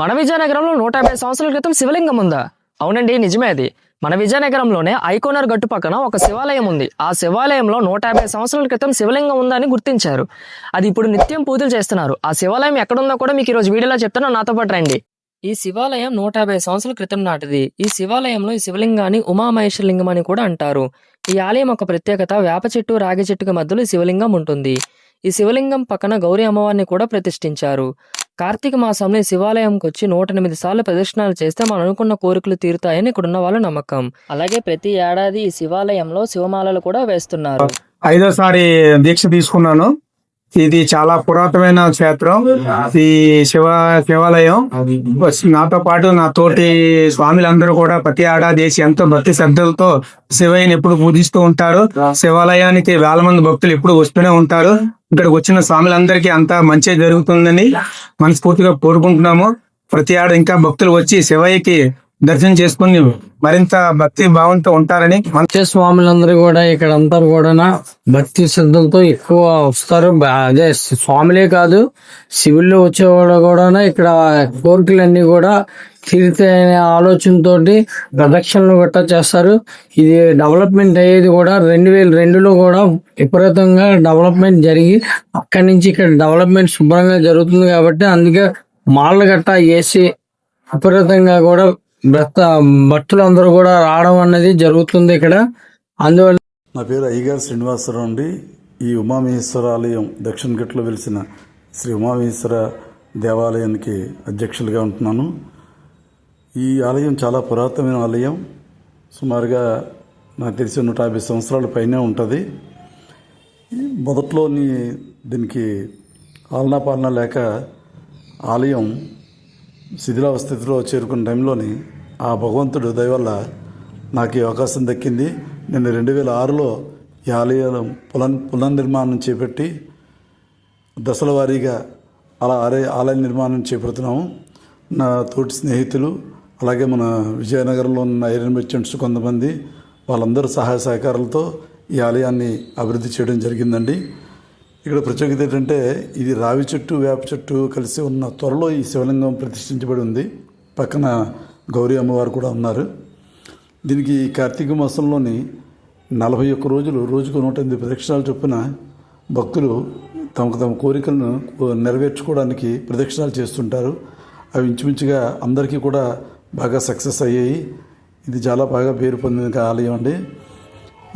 మన విజయనగరంలో నూట యాభై సంవత్సరాల క్రితం శివలింగం ఉందా? అవునండి నిజమే అది. మన విజయనగరంలోనే ఐకోనర్ గట్టు పక్కన ఒక శివాలయం ఉంది. ఆ శివాలయంలో నూట యాభై సంవత్సరాల క్రితం శివలింగం ఉందని గుర్తించారు. అది ఇప్పుడు నిత్యం పూజలు చేస్తున్నారు. ఆ శివాలయం ఎక్కడుందో కూడా మీకు ఈరోజు రోజు వీడియోలో చెప్తాను నాతో పాటు రండి. ఈ శివాలయం నూట యాభై సంవత్సరాల క్రితం నాటిది. ఈ శివాలయంలో ఈ శివలింగాన్ని ఉమామహేశ్వరలింగం అని కూడా అంటారు. ఈ ఆలయం ఒక ప్రత్యేకత. వేప చెట్టు రాగి చెట్టుకి మధ్యలో శివలింగం ఉంటుంది. ఈ శివలింగం పక్కన గౌరీ అమ్మవారిని కూడా ప్రతిష్ఠించారు. కార్తీక మాసంలో శివాలయంకి వచ్చి నూట ఎనిమిది సార్లు ప్రదక్షిణాలు చేస్తే మనం అనుకున్న కోరికలు తీరుతాయని ఇక్కడ ఉన్న వాళ్ళ నమ్మకం. అలాగే ప్రతి ఏడాది ఈ శివాలయంలో శివమాలలు కూడా వేస్తున్నారు. ఐదోసారి దీక్ష తీసుకున్నాను. ఇది చాలా పురాతనమైన క్షేత్రం. ఈ శివ శివాలయం. నాతో పాటు నా తోటి స్వామిలందరూ కూడా ప్రతి ఏడాది చేసి ఎంతో భక్తి శ్రద్ధలతో శివయ్యని ఎప్పుడు పూజిస్తూ ఉంటారు. శివాలయానికి వేల మంది భక్తులు ఎప్పుడు వస్తూనే ఉంటారు. ఇక్కడికి వచ్చిన స్వాములందరికీ అంతా మంచి జరుగుతుందని మనస్ఫూర్తిగా కోరుకుంటున్నాము. ప్రతి ఏడాది ఇంకా భక్తులు వచ్చి శివయ్యకి దర్శనం చేసుకుని మరింత భక్తి భావంతో ఉంటారని మంత్రి స్వాములందరూ కూడా ఇక్కడ అంతా కూడా భక్తి శ్రద్ధలతో ఎక్కువ వస్తారు. బా- అదే స్వాములే కాదు శివుల్లో వచ్చేవాళ్ళు కూడా ఇక్కడ కోరికలన్నీ కూడా తీరుతాయనే ఆలోచనతో ప్రదక్షిణలు గట్టా చేస్తారు. ఇది డెవలప్మెంట్ అయ్యేది కూడా రెండు వేల రెండులో కూడా విపరీతంగా డెవలప్మెంట్ జరిగి అక్కడి నుంచి ఇక్కడ డెవలప్మెంట్ శుభ్రంగా జరుగుతుంది కాబట్టి అందుకే మాళ్ళు గట్టా వేసి విపరీతంగా కూడా భక్త భక్తులందరూ కూడా రావడం అనేది జరుగుతుంది ఇక్కడ. అందువల్ల నా పేరు అయ్యగారు శ్రీనివాసరావు అండి. ఈ ఉమామహేశ్వర ఆలయం దక్షిణ గట్లో వెలిసిన శ్రీ ఉమామహేశ్వర దేవాలయానికి అధ్యక్షులుగా ఉంటున్నాను. ఈ ఆలయం చాలా పురాతనమైన ఆలయం. సుమారుగా నాకు తెలిసి నూట యాభై సంవత్సరాల పైనే ఉంటుంది. మొదట్లోని దీనికి ఆలనా పాలన లేక ఆలయం శిథిలావస్థితిలో చేరుకున్న టైంలోని ఆ భగవంతుడు దయవల్ల నాకు ఈ అవకాశం దక్కింది. నేను రెండు వేల ఆరులో ఈ ఆలయం పునర్ పునర్నిర్మాణం చేపట్టి దశల వారీగా అలా ఆలయ ఆలయ నిర్మాణం చేపడుతున్నాము. నా తోటి స్నేహితులు అలాగే మన విజయనగరంలో ఉన్న ఐరన్ మెర్చెంట్స్ కొంతమంది వాళ్ళందరూ సహాయ సహకారాలతో ఈ ఆలయాన్ని అభివృద్ధి చేయడం జరిగిందండి. ఇక్కడ ప్రత్యేకత ఏంటంటే ఇది రావి చెట్టు వేప చెట్టు కలిసి ఉన్న త్వరలో ఈ శివలింగం ప్రతిష్ఠించబడి ఉంది. పక్కన గౌరీ అమ్మవారు కూడా ఉన్నారు. దీనికి ఈ కార్తీక మాసంలోని నలభై ఒక్క రోజులు రోజుకు నూట ఎనిమిది ప్రదక్షిణాలు చొప్పున భక్తులు తమకు తమ కోరికలను నెరవేర్చుకోవడానికి ప్రదక్షిణాలు చేస్తుంటారు. అవి ఇంచుమించుగా అందరికీ కూడా బాగా సక్సెస్ అయ్యాయి. ఇది చాలా బాగా పేరు పొందిన ఆలయం అండి.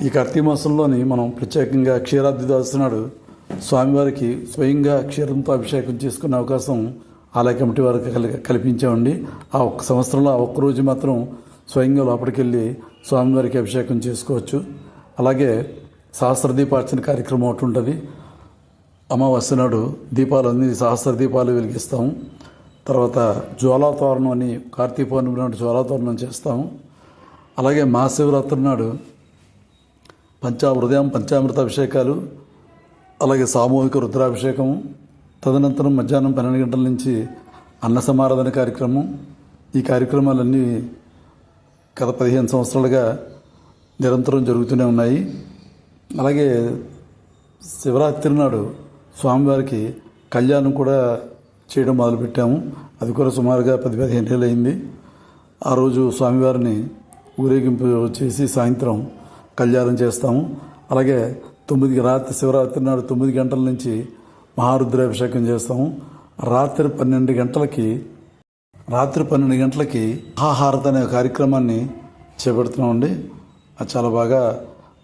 ఈ కార్తీక మాసంలోని మనం ప్రత్యేకంగా క్షీరాద్రి దాస్తున్నాడు స్వామివారికి స్వయంగా క్షీరంతో అభిషేకం చేసుకునే అవకాశం ఆలయ కమిటీ వారికి కలి కల్పించామండి. ఆ ఒక్క సంవత్సరంలో ఆ ఒక్క రోజు మాత్రం స్వయంగా లోపలికి వెళ్ళి స్వామివారికి అభిషేకం చేసుకోవచ్చు. అలాగే సహస్ర దీపార్చన కార్యక్రమం ఒకటి ఉంటుంది. అమావాస్య నాడు దీపాలన్నీ సహస్ర దీపాలు వెలిగిస్తాము. తర్వాత జ్వాలాతోరణం అని కార్తీక పౌర్ణమి నాడు జ్వాలాతోరణం చేస్తాము. అలాగే మహాశివరాత్రి నాడు పంచా ఉదయం పంచామృత అభిషేకాలు అలాగే సామూహిక రుద్రాభిషేకం తదనంతరం మధ్యాహ్నం పన్నెండు గంటల నుంచి అన్న సమారాధన కార్యక్రమం. ఈ కార్యక్రమాలన్నీ గత పదిహేను సంవత్సరాలుగా నిరంతరం జరుగుతూనే ఉన్నాయి. అలాగే శివరాత్రి నాడు స్వామివారికి కళ్యాణం కూడా చేయడం మొదలుపెట్టాము. అది కూడా సుమారుగా పది పదిహేను ఏళ్ళు అయింది. ఆ రోజు స్వామివారిని ఊరేగింపు చేసి సాయంత్రం కళ్యాణం చేస్తాము. అలాగే తొమ్మిది రాత్రి శివరాత్రి నాడు తొమ్మిది గంటల నుంచి మహారుద్రాభిషేకం చేస్తాము. రాత్రి పన్నెండు గంటలకి రాత్రి పన్నెండు గంటలకి మహాహారత అనే కార్యక్రమాన్ని చేపడుతున్నామండి. అది చాలా బాగా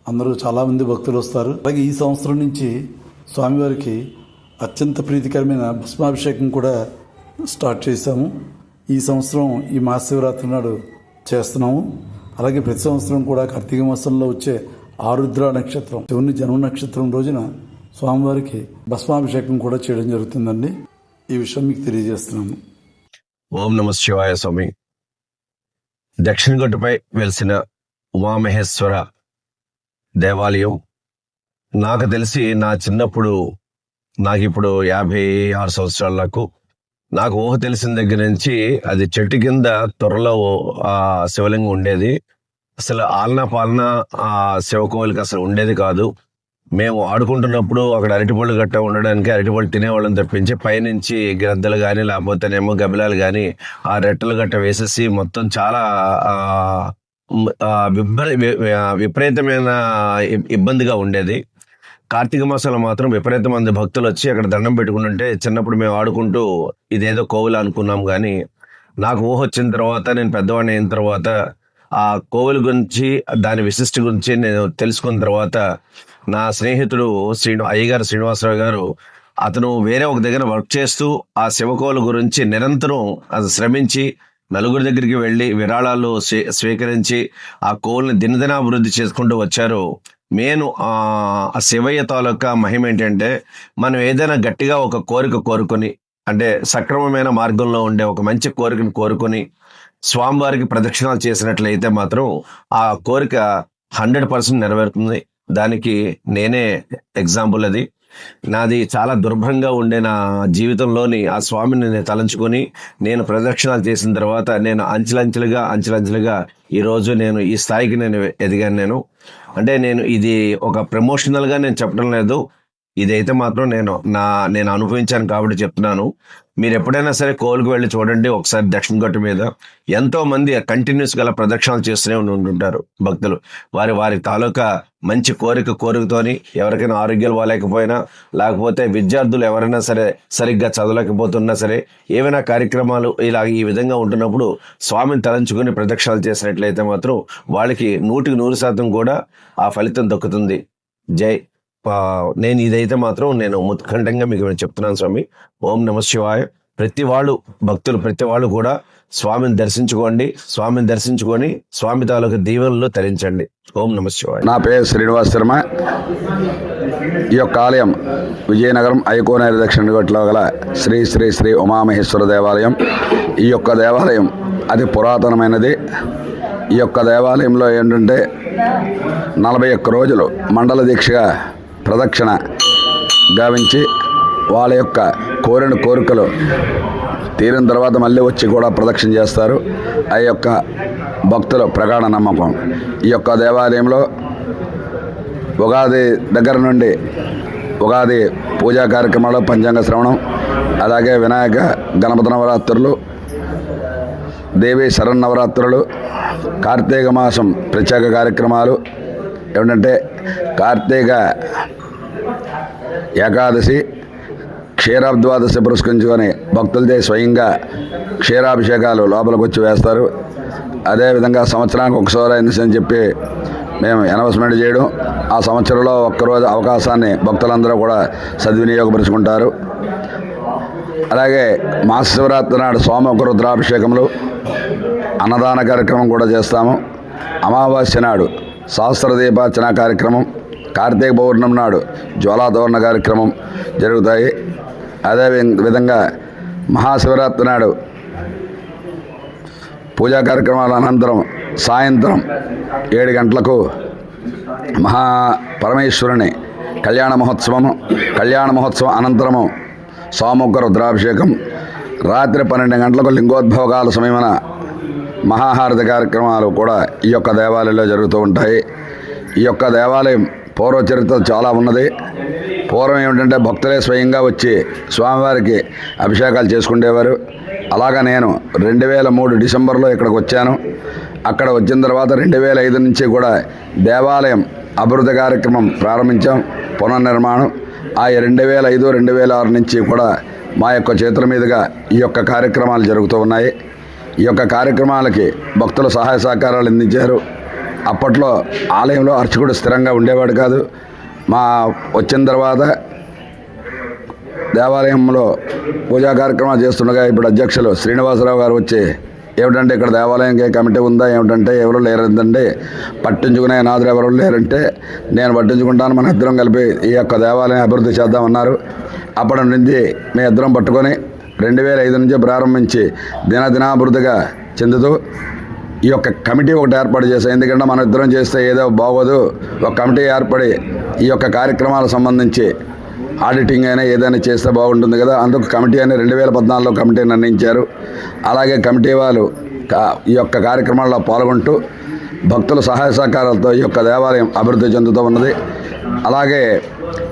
అందరూ చాలామంది భక్తులు వస్తారు. అలాగే ఈ సంవత్సరం నుంచి స్వామివారికి అత్యంత ప్రీతికరమైన భస్మాభిషేకం కూడా స్టార్ట్ చేశాము. ఈ సంవత్సరం ఈ మహాశివరాత్రి నాడు చేస్తున్నాము. అలాగే ప్రతి సంవత్సరం కూడా కార్తీక మాసంలో వచ్చే ఆరుద్ర నక్షత్రం శివుని జన్మ నక్షత్రం రోజున స్వామివారికి భస్మాభిషేకం కూడా చేయడం జరుగుతుందండి. ఈ విషయం మీకు తెలియజేస్తున్నాను ఓం నమ శివాయ స్వామి. దక్షిణ గట్టుపై వెలిసిన ఉమామహేశ్వర దేవాలయం. నాకు తెలిసి నా చిన్నప్పుడు నాకు ఇప్పుడు యాభై ఆరు సంవత్సరాల నాకు. నాకు ఊహ తెలిసిన దగ్గర నుంచి అది చెట్టు కింద త్వరలో ఆ శివలింగం ఉండేది. అసలు ఆలనా పాలన ఆ శివకోవిలకి అసలు ఉండేది కాదు. మేము ఆడుకుంటున్నప్పుడు అక్కడ అరటిపళ్ళు గట్ట ఉండడానికి అరటిపళ్ళు తినేవాళ్ళని తప్పించి పైనుంచి గ్రద్దలు కానీ లేకపోతేనేమో గబిలాలు కానీ ఆ రెట్టలు గట్ట వేసేసి మొత్తం చాలా ఆ, విపరీతమైన ఇబ్బందిగా ఉండేది. కార్తీక మాసంలో మాత్రం విపరీత మంది భక్తులు వచ్చి అక్కడ దండం పెట్టుకుంటుంటే చిన్నప్పుడు మేము ఆడుకుంటూ ఇదేదో కోవిల అనుకున్నాం కానీ నాకు ఊహ వచ్చిన తర్వాత నేను పెద్దవాడిని అయిన తర్వాత ఆ కోవిల గురించి దాని విశిష్ట గురించి నేను తెలుసుకున్న తర్వాత నా స్నేహితుడు శ్రీను అయ్యగారు శ్రీనివాసరావు గారు అతను వేరే ఒక దగ్గర వర్క్ చేస్తూ ఆ శివకోల గురించి నిరంతరం అది శ్రమించి నలుగురి దగ్గరికి వెళ్ళి విరాళాలు స్వీ- స్వీకరించి ఆ కోల్ని దినదినాభివృద్ధి చేసుకుంటూ వచ్చారు. మెయిన్ ఆ ఆ శివయ్య తాలూకా మహిమ ఏంటంటే మనం ఏదైనా గట్టిగా ఒక కోరిక కోరుకొని అంటే సక్రమమైన మార్గంలో ఉండే ఒక మంచి కోరికను కోరుకొని స్వామివారికి ప్రదక్షిణాలు చేసినట్లయితే మాత్రం ఆ కోరిక హండ్రెడ్ పర్సెంట్ నెరవేరుతుంది. దానికి నేనే ఎగ్జాంపుల్ అది. నాది చాలా దుర్భరంగా ఉండే నా జీవితంలోని ఆ స్వామిని నేను తలంచుకొని నేను ప్రదక్షిణాలు చేసిన తర్వాత నేను అంచెలంచెలుగా అంచెలంచెలుగా ఈ రోజు నేను ఈ స్థాయికి నేను ఎదిగాను నేను. అంటే నేను ఇది ఒక ప్రమోషనల్గా నేను చెప్పడం లేదు. ఇదైతే మాత్రం నేను నా నేను అనుభవించాను కాబట్టి చెప్తున్నాను. మీరు ఎప్పుడైనా సరే కోలుకు వెళ్ళి చూడండి ఒకసారి దక్షిణ గట్టు మీద. ఎంతో మంది కంటిన్యూస్ గల ప్రదక్షిణలు చేస్తూనే ఉంటుంటారు భక్తులు. వారి వారి తాలూకా మంచి కోరిక కోరికతోని ఎవరికైనా ఆరోగ్యాలు బాగాలేకపోయినా లేకపోతే విద్యార్థులు ఎవరైనా సరే సరిగ్గా చదవలేకపోతున్నా సరే ఏవైనా కార్యక్రమాలు ఇలా ఈ విధంగా ఉంటున్నప్పుడు స్వామిని తలంచుకొని ప్రదక్షిణలు చేసినట్లయితే మాత్రం వాళ్ళకి నూటికి నూరు శాతం కూడా ఆ ఫలితం దక్కుతుంది. జై నేను ఇదైతే మాత్రం నేను ముత్ఖండంగా మీకు చెప్తున్నాను స్వామి. ఓం నమ శివాయ. ప్రతి వాళ్ళు భక్తులు ప్రతి వాళ్ళు కూడా స్వామిని దర్శించుకోండి స్వామిని దర్శించుకొని స్వామి తాలూకు దీవెనలు తరించండి. ఓం నమ శివాయ. నా పేరు శ్రీనివాస్ శర్మ. ఈ యొక్క ఆలయం విజయనగరం ఐకోనేరు దక్షిణ గట్లో గల శ్రీ శ్రీ శ్రీ ఉమామహేశ్వర దేవాలయం. ఈ యొక్క దేవాలయం అది పురాతనమైనది. ఈ యొక్క దేవాలయంలో ఏంటంటే నలభై ఒక్క రోజులు మండల దీక్షగా ప్రదక్షిణ గావించి వాళ్ళ యొక్క కోరిన కోరికలు తీరిన తర్వాత మళ్ళీ వచ్చి కూడా ప్రదక్షిణ చేస్తారు. ఆ యొక్క భక్తుల ప్రగాఢ నమ్మకం. ఈ యొక్క దేవాలయంలో ఉగాది దగ్గర నుండి ఉగాది పూజా కార్యక్రమాలు పంచాంగ శ్రవణం అలాగే వినాయక గణపతి నవరాత్రులు దేవి శరన్నవరాత్రులు కార్తీక మాసం ప్రత్యేక కార్యక్రమాలు. ఏమిటంటే కార్తీక ఏకాదశి క్షీరాబ్ద్వాదశ పురస్కరించుకొని భక్తులదే స్వయంగా క్షీరాభిషేకాలు లోపలికి వచ్చి వేస్తారు అదేవిధంగా సంవత్సరానికి ఒకసారి అని చెప్పి మేము అనౌన్స్మెంట్ చేయడం. ఆ సంవత్సరంలో ఒక్కరోజు అవకాశాన్ని భక్తులందరూ కూడా సద్వినియోగపరుచుకుంటారు. అలాగే మాస శివరాత్రి నాడు సోమకు రుద్రాభిషేకములు అన్నదాన కార్యక్రమం కూడా చేస్తాము. అమావాస్య నాడు సహస్ర దీపార్చన కార్యక్రమం కార్తీక పౌర్ణమి నాడు జ్వాలాతోరణ కార్యక్రమం జరుగుతాయి. అదే విధంగా మహాశివరాత్రి నాడు పూజా కార్యక్రమాల అనంతరం సాయంత్రం ఏడు గంటలకు మహా పరమేశ్వరుని కళ్యాణ మహోత్సవము కళ్యాణ మహోత్సవం అనంతరము సోముఖ రుద్రాభిషేకం రాత్రి పన్నెండు గంటలకు లింగోద్భోగాల సమయమున మహాహారతి కార్యక్రమాలు కూడా ఈ యొక్క దేవాలయంలో జరుగుతూ ఉంటాయి. ఈ యొక్క దేవాలయం పూర్వ చరిత్ర చాలా ఉన్నది. పూర్వం ఏమిటంటే భక్తులే స్వయంగా వచ్చి స్వామివారికి అభిషేకాలు చేసుకునేవారు అలాగా నేను రెండు వేల మూడు డిసెంబర్లో ఇక్కడికి వచ్చాను. అక్కడ వచ్చిన తర్వాత రెండు వేల ఐదు నుంచి కూడా దేవాలయం అభివృద్ధి కార్యక్రమం ప్రారంభించాం పునర్నిర్మాణం. ఆ రెండు వేల ఐదు రెండు వేల ఆరు నుంచి కూడా మా యొక్క చేతుల మీదుగా ఈ యొక్క కార్యక్రమాలు జరుగుతూ ఉన్నాయి. ఈ యొక్క కార్యక్రమాలకి భక్తులు సహాయ సహకారాలు అందించారు. అప్పట్లో ఆలయంలో అర్చకుడు స్థిరంగా ఉండేవాడు కాదు. మా వచ్చిన తర్వాత దేవాలయంలో పూజా కార్యక్రమాలు చేస్తుండగా ఇప్పుడు అధ్యక్షులు శ్రీనివాసరావు గారు వచ్చి ఏమిటంటే ఇక్కడ దేవాలయంకి కమిటీ ఉందా? ఏమిటంటే ఎవరు లేరంటే పట్టించుకునే నాదులు ఎవరు లేరంటే నేను పట్టించుకుంటాను. మన ఇద్దరం కలిపి ఈ యొక్క దేవాలయం అభివృద్ధి చేద్దామన్నారు. అప్పటి నుండి మీ ఇద్దరం పట్టుకొని రెండు వేల ఐదు నుంచి ప్రారంభించి దినదినాభివృద్ధిగా చెందుతూ ఈ యొక్క కమిటీ ఒకటి ఏర్పాటు చేశాం. ఎందుకంటే మనం ఇద్దరం చేస్తే ఏదో బాగోదు. ఒక కమిటీ ఏర్పడి ఈ యొక్క కార్యక్రమాలకు సంబంధించి ఆడిటింగ్ అయినా ఏదైనా చేస్తే బాగుంటుంది కదా. అందుకు కమిటీ అని రెండు వేల పద్నాలుగులో కమిటీ నిర్ణయించారు. అలాగే కమిటీ వాళ్ళు కా- ఈ యొక్క కార్యక్రమాల్లో పాల్గొంటూ భక్తుల సహాయ సహకారాలతో ఈ యొక్క దేవాలయం అభివృద్ధి చెందుతూ ఉన్నది. అలాగే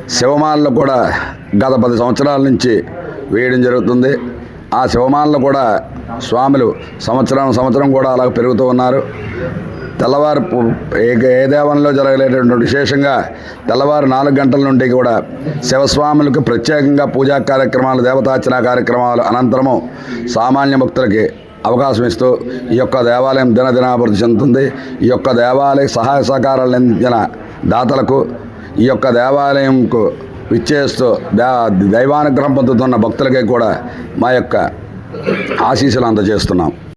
శివమాలలో కూడా గత పది సంవత్సరాల నుంచి వేయడం జరుగుతుంది. ఆ శివమాలలో కూడా స్వాములు సంవత్సరం సంవత్సరం కూడా అలా పెరుగుతూ ఉన్నారు. తెల్లవారు ఏ ఏ దేవంలో జరగలేటటువంటి విశేషంగా తెల్లవారు నాలుగు గంటల నుండి కూడా శివస్వాములకు ప్రత్యేకంగా పూజా కార్యక్రమాలు దేవతార్చన కార్యక్రమాలు అనంతరము సామాన్య భక్తులకి అవకాశం ఇస్తూ ఈ యొక్క దేవాలయం దినదినాభివృద్ధి చెందుతుంది. ఈ యొక్క దేవాలయ సహాయ సహకారాలు అందించిన దాతలకు ఈ యొక్క దేవాలయంకు విచ్చేస్తూ దే దైవానుగ్రహం పొందుతున్న భక్తులకి కూడా మా యొక్క ఆశీస్సులు అందజేస్తున్నాం.